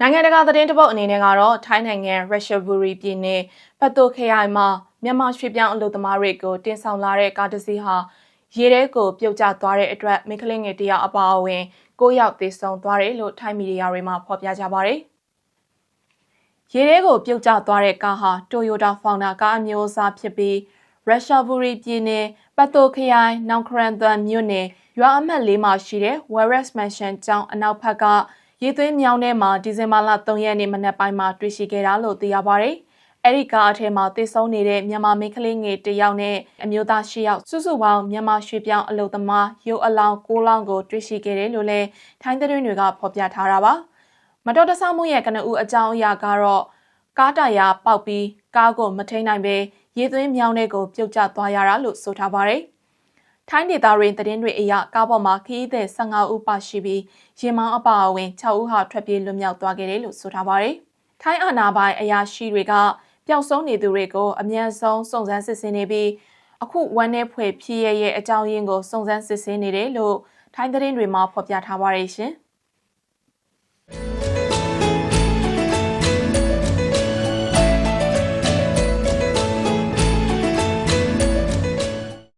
နိုင်ငံတကာသတင်းတပုတ်အနေနဲ့ကတော့ထိုင်းနိုင်ငံရုရှားဘူရီပြည်နယ်ပတ်တိုခရိုင်မှာမြန်မာရွှေပြောင်းအလုပ်သမားတွေကိုတင်ဆောင်လာတဲ့ကားတစ်စီးဟာရေထဲကိုပြုတ်ကျသွားတဲ့အတွက်မိန်းကလေးငယ်တစ်ယောက်အပါအဝင်၉ယောက်သေဆုံးသွားတယ်လို့ထိုင်းမီဒီယာတွေမှာဖော်ပြကြပါတယ်။ရေထဲကိုပြုတ်ကျသွားတဲ့ကားဟာ Toyota Founder ကားအမျိုးအစားဖြစ်ပြီးရုရှားဘူရီပြည်နယ်ပတ်တိုခရိုင်နောင်ခရန်တန်မြို့နယ်ရွာအမှတ်၄မှာရှိတဲ့ Wellrest Mansion ကျောင်းအနောက်ဘက်က ရေသွင်းမြောင်းထဲမှာဒီဇင်ဘာလ3ရက်နေ့မနက်ပိုင်းမှာတွေ့ရှိခဲ့တာလို့သိရပါဗျ။အဲ့ဒီကားအထက်မှာတည်ဆုံနေတဲ့မြန်မာမိန်းကလေးငယ်တစ်ယောက်နဲ့အမျိုးသား၈ယောက်စုစုပေါင်းမြန်မာရွှေပြောင်းအလုပ်သမားရုပ်အလောင်း၉လောင်းကိုတွေ့ရှိခဲ့တယ်လို့လည်းထိုင်းသတင်းတွေကဖော်ပြထားတာပါ။မတော်တဆမှုရဲ့ကနဦးအကြောင်းအရာကတော့ကားတရာပေါက်ပြီးကားကိုမထိန်နိုင်ပဲရေသွင်းမြောင်းထဲကိုပြုတ်ကျသွားရတာလို့ဆိုထားပါတယ်။ ထိုင်းဒေသတွင်သတင်းတွေအရကားပေါ်မှာခရီးသည်15ဦးပါရှိပြီးရင်မောင်းအပါအဝင်6ဦးဟာထွက်ပြေးလွတ်မြောက်သွားခဲ့တယ်လို့ဆိုထားပါတယ်။ထိုင်းအာဏာပိုင်အရာရှိတွေကပျောက်ဆုံးနေသူတွေကိုအမြန်ဆုံးစုံစမ်းစစ်ဆေးနေပြီးအခုဝမ်းနည်းဖွယ်ဖြစ်ရရဲ့အကြောင်းရင်းကိုစုံစမ်းစစ်ဆေးနေတယ်လို့ထိုင်းသတင်းတွေမှာဖော်ပြထားပါတယ်ရှင်။